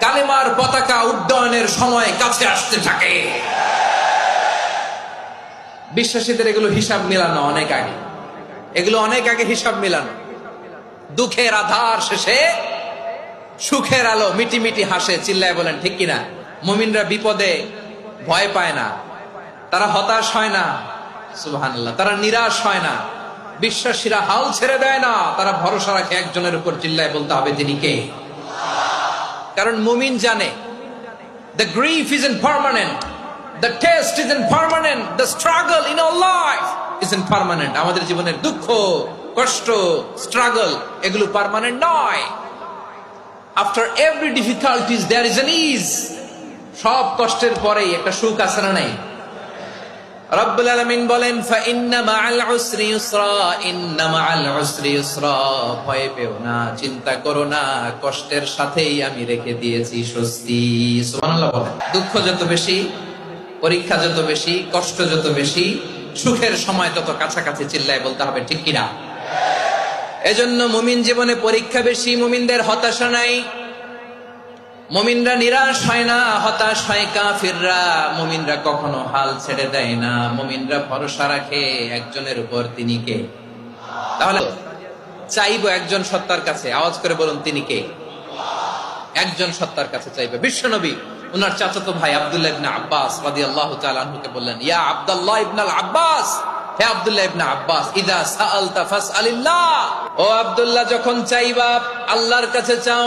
কালেমার পতাকা উড্ডয়নের সময় কাছে আসতে থাকে। বিশ্বাসীদের এগুলো হিসাব মিলানো অনেক আগে। এগুলো অনেক আগে হিসাব মিলানো। দুঃখের আধার শেষে সুখের আলো মিটি মিটি হাসে, চিল্লায় বলেন, ঠিক কিনা? মুমিনরা বিপদে ভয় পায় না। তারা হতাশ হয় না। সুবহানাল্লাহ। তারা নিরাশ হয় না। বিশ্বাসীরা হাল ছেড়ে দেয় না। তারা ভরসা রাখে একজনের উপর, চিল্লায় বলতে হবে তিনি কে? কারণ মুমিন জানে। The grief is in permanent the test is in permanent the struggle in all life is in permanent আমাদের জীবনের দুঃখ, কষ্ট স্ট্রাগল এগুলো পারমানেন্ট নয়। After every difficulties there is an ease সব কষ্টের পরেই একটা সুখ আছে না নাই? রব্বুল আলামিন বলেন ভয় পেও না, চিন্তা করো না, কষ্টের সাথেই আমি রেখে দিয়েছি স্বস্তি। দুঃখ যত বেশি, পরীক্ষা যত বেশি, কষ্ট যত বেশি, সুখের সময় তত কাছাকাছি চিল্লায় বলতে হবে, ঠিক কিনা? এজন্য মুমিন জীবনে পরীক্ষা বেশি, মুমিনদের হতাশা নাই। মুমিনরা নিরাশ হয় না, হতাশ হয় কাফিররা। মুমিনরা কখনো হাল ছেড়ে দেয় না। মমিনরা ভরসা রাখে একজনের উপর তিনি কে? তাহলে চাইব একজন সত্তার কাছে। আওয়াজ করে বলুন, তিনি কে? একজন সত্তার কাছে চাইবে। বিশ্বনবী, উনার চাচাতো ভাই আব্দুল্লাহ ইবনে আব্বাস রাদিয়াল্লাহু তাআলা আনহুকে বললেন, ইয়া আব্দুল্লাহ ইবনে আল আব্বাস, হে আব্দুল্লাহ ইবনে আব্বাস, ইদা সাআলতা ফাসআলিল্লাহ। ও আব্দুল্লাহ, যখন চাইবা, আল্লাহর কাছে চাও